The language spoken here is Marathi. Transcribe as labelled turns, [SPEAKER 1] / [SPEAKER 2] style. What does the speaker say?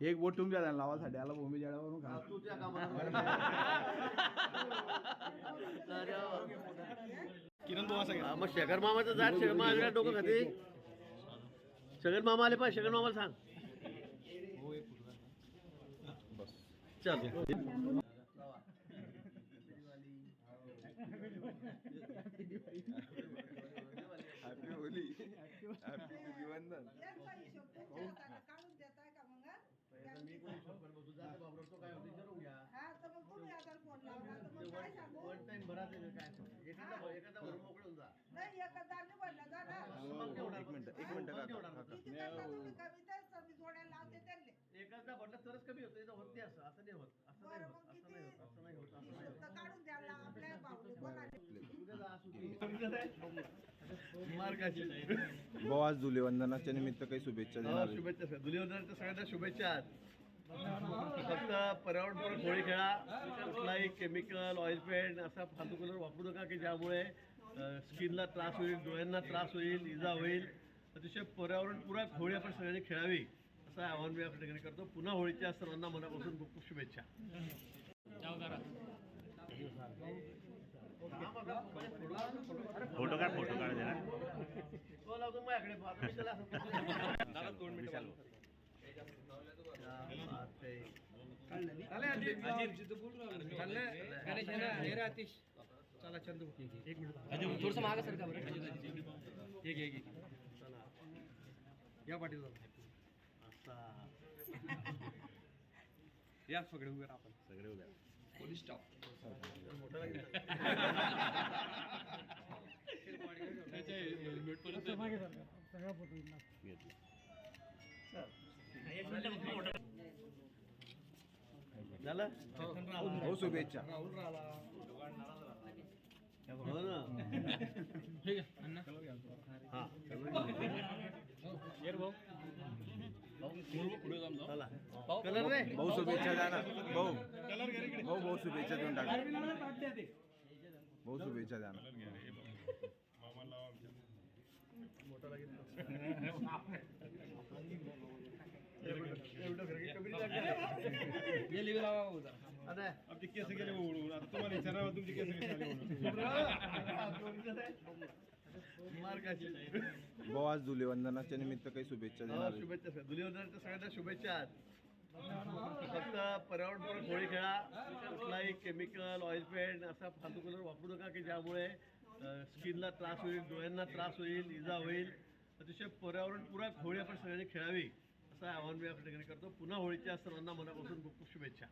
[SPEAKER 1] एक बोट तुमच्या द्या लावासाठी आला भूमी जळावरून खा.
[SPEAKER 2] तू त्या कामाला
[SPEAKER 1] किरण
[SPEAKER 2] मग शेखर मामाचं जात शेखर मामा डोकं खाते. शेखर मामा आले पाहिजे शेखर मामाला सांग. चल.
[SPEAKER 3] हॅपी होली हॅपी दिवांदन
[SPEAKER 4] यांचा हिशोब काढून देताय का मग हा. तर मग तुम्ही आता फोन लावला तर मग काय सांगू
[SPEAKER 2] वन टाइम एखादा एखादा भर मोकळून जा
[SPEAKER 4] नाही एखादा दाणे भरला जा ना
[SPEAKER 3] एक मिनिट एक मिनिट
[SPEAKER 2] मग
[SPEAKER 4] किती करता तुम्ही लावते त्यांना
[SPEAKER 2] एखादा भरला तरच कमी होतं इथं होत असं असं नाही होत असं नाही होत असं नाही
[SPEAKER 4] हिशोब
[SPEAKER 2] होत
[SPEAKER 4] तर काढून द्यायला आपल्या भाऊने बोलाले
[SPEAKER 2] उद्या जा, सुट्टी. मार्गाची
[SPEAKER 3] भाऊ आज धुलीवंदनाच्या निमित्त काही शुभेच्छा
[SPEAKER 2] हो,
[SPEAKER 3] देणार
[SPEAKER 2] शुभेच्छा सर. धुलीवंदनाच्या सगळ्यांना शुभेच्छा फक्त पर्यावरणपूरक होळी खेळा. कुठलाही केमिकल ऑइल पेंट असा फालतू कलर वापरू नका की ज्यामुळे स्किनला त्रास होईल डोळ्यांना त्रास होईल इजा होईल. अतिशय पर्यावरणपूरक होळी आपण सगळ्यांनी खेळावी असं आवाहन मी आपल्या ठिकाणी करतो. पुन्हा होळीच्या सर्वांना मनापासून खूप खूप शुभेच्छा.
[SPEAKER 5] फोटो काढ फोटो काढ जरा.
[SPEAKER 2] तो माझ्याकडे मी त्याला बात है.
[SPEAKER 6] थोडस माग सर का
[SPEAKER 2] चला. या पाटील
[SPEAKER 6] या सगळे उभे आपण.
[SPEAKER 5] सगळे उद्या
[SPEAKER 2] मोठा लागेल.
[SPEAKER 5] घेतलं
[SPEAKER 2] झालं?
[SPEAKER 3] शुभेच्छा.
[SPEAKER 2] हो ना? हा. चला. कलर रे.
[SPEAKER 3] भाऊ शुभेच्छा द्या ना भाऊ भाऊ भाऊ शुभेच्छा देऊन टाका. भाऊ शुभेच्छा द्या
[SPEAKER 1] आपली केस गेले उडून आता तुम्हाला विचारावं तुमची केस
[SPEAKER 3] आज धुलीवंदनाच्या निमित्त काही शुभेच्छा
[SPEAKER 2] हो,
[SPEAKER 3] देणार
[SPEAKER 2] शुभेच्छा सर धुलीवंदनाच्या सगळ्यांना शुभेच्छा. फक्त पर्यावरणपूरक होळी खेळा कुठलाही केमिकल ऑइल पेंट असा फालतू कलर वापरू नका की ज्यामुळे स्किनला त्रास होईल डोळ्यांना त्रास होईल इजा होईल. अतिशय पर्यावरणपूरक होळी आपण सगळ्यांनी खेळावी असं आवाहन मी आपल्या ठिकाणी करतो. पुन्हा होळीच्या सर्वांना मनापासून खूप खूप शुभेच्छा.